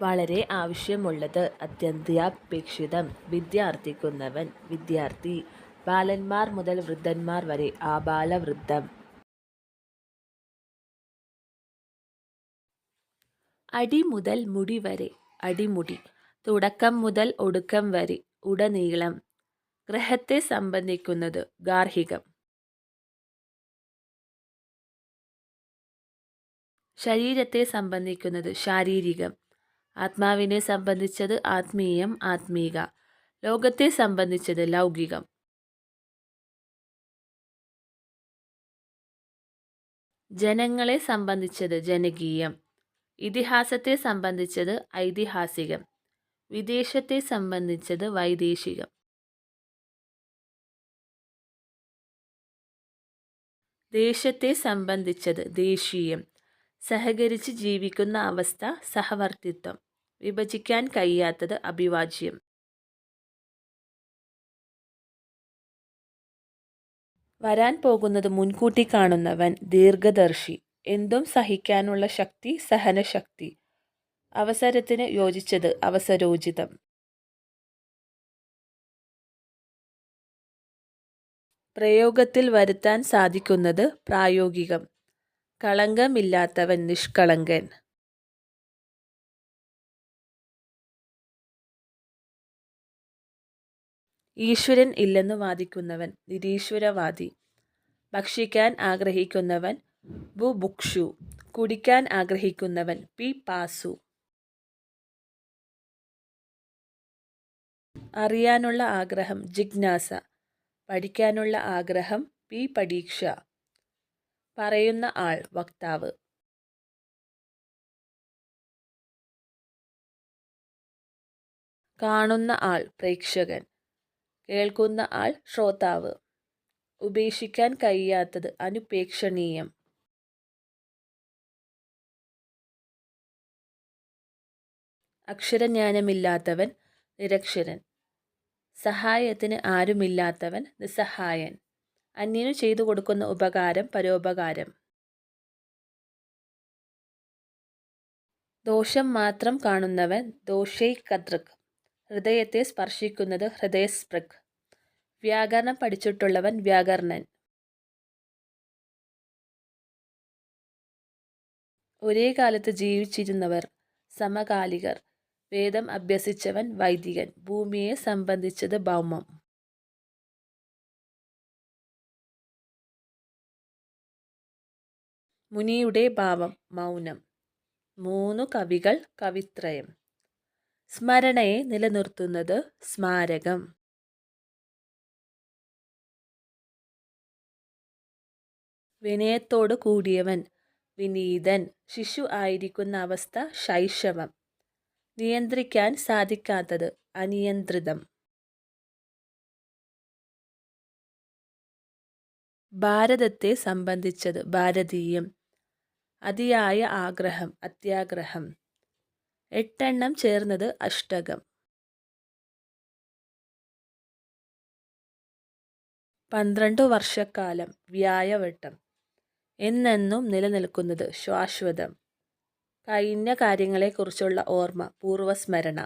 വളരെ ആവശ്യമുള്ളത് അത്യന്താപേക്ഷിതം വിദ്യാർത്ഥിക്കുന്നവൻ വിദ്യാർത്ഥി ബാലന്മാർ മുതൽ വൃദ്ധന്മാർ വരെ ആബാലവൃദ്ധം അടി മുതൽ മുടി വരെ അടിമുടി തുടക്കം മുതൽ ഒടുക്കം വരെ ഉടനീളം. ഗ്രഹത്തെ സംബന്ധിക്കുന്നത് ഗാർഹികം. ശരീരത്തെ സംബന്ധിക്കുന്നത് ശാരീരികം. ആത്മാവിനെ സംബന്ധിച്ചത് ആത്മീയം ആത്മീക. ലോകത്തെ സംബന്ധിച്ചത് ലൗകികം. ജനങ്ങളെ സംബന്ധിച്ചത് ജനകീയം. ഇതിഹാസത്തെ സംബന്ധിച്ചത് ഐതിഹാസികം. വിദേശത്തെ സംബന്ധിച്ചത് വൈദേശികം. ദേശത്തെ സംബന്ധിച്ചത് ദേശീയം. സഹകരിച്ച് ജീവിക്കുന്ന അവസ്ഥ സഹവർത്തിത്വം. വിഭജിക്കാൻ കഴിയാത്തത് അഭിവാജ്യം. വരാൻ പോകുന്നത് മുൻകൂട്ടി കാണുന്നവൻ ദീർഘദർശി. എന്തും സഹിക്കാനുള്ള ശക്തി സഹനശക്തി. അവസരത്തിന് യോജിച്ചത് അവസരോചിതം. പ്രയോഗത്തിൽ വരുത്താൻ സാധിക്കുന്നത് പ്രായോഗികം. കളങ്കമില്ലാത്തവൻ നിഷ്കളങ്കൻ. ഈശ്വരൻ ഇല്ലെന്ന് വാദിക്കുന്നവൻ നിരീശ്വരവാദി. ഭക്ഷിക്കാൻ ആഗ്രഹിക്കുന്നവൻ ബു ബുഭുക്ഷു കുടിക്കാൻ ആഗ്രഹിക്കുന്നവൻ പി പാസു. അറിയാനുള്ള ആഗ്രഹം ജിജ്ഞാസ. പഠിക്കാനുള്ള ആഗ്രഹം പി പരീക്ഷ. പറയുന്ന ആൾ വക്താവ്. കാണുന്ന ആൾ പ്രേക്ഷകൻ. കേൾക്കുന്ന ആൾ ശ്രോതാവ്. ഉപേക്ഷിക്കാൻ കഴിയാത്തത് അനുപേക്ഷണീയം. അക്ഷരജ്ഞാനമില്ലാത്തവൻ നിരക്ഷരൻ. സഹായത്തിന് ആരുമില്ലാത്തവൻ നിസ്സഹായൻ. അന്യനു ചെയ്തു കൊടുക്കുന്ന ഉപകാരം പരോപകാരം. ദോഷം മാത്രം കാണുന്നവൻ ദോഷൈകദൃക് ഹൃദയത്തെ സ്പർശിക്കുന്നത് ഹൃദയസ്പൃക് വ്യാകരണം പഠിച്ചിട്ടുള്ളവൻ വ്യാകരണൻ. ഒരേ കാലത്ത് ജീവിച്ചിരുന്നവർ സമകാലികർ. വേദം അഭ്യസിച്ചവൻ വൈദികൻ. ഭൂമിയെ സംബന്ധിച്ചത് ഭൗമം. മുനിയുടെ ഭാവം മൗനം. മൂന്നു കവികൾ കവിത്രയം. സ്മരണയെ നിലനിർത്തുന്നത് സ്മാരകം. വിനയത്തോടു കൂടിയവൻ വിനീതൻ ശിശു ആയിരിക്കുന്ന അവസ്ഥ ശൈശവം. നിയന്ത്രിക്കാൻ സാധിക്കാത്തത് അനിയന്ത്രിതം. ഭാരതത്തെ സംബന്ധിച്ചത് ഭാരതീയം. അതിയായ ആഗ്രഹം അത്യാഗ്രഹം. എട്ടെണ്ണം ചേർന്നത് അഷ്ടകം. പന്ത്രണ്ട് വർഷക്കാലം വ്യായവട്ടം. എന്നെന്നും നിലനിൽക്കുന്നത് ശാശ്വതം. കഴിഞ്ഞ കാര്യങ്ങളെക്കുറിച്ചുള്ള ഓർമ്മ പൂർവസ്മരണ.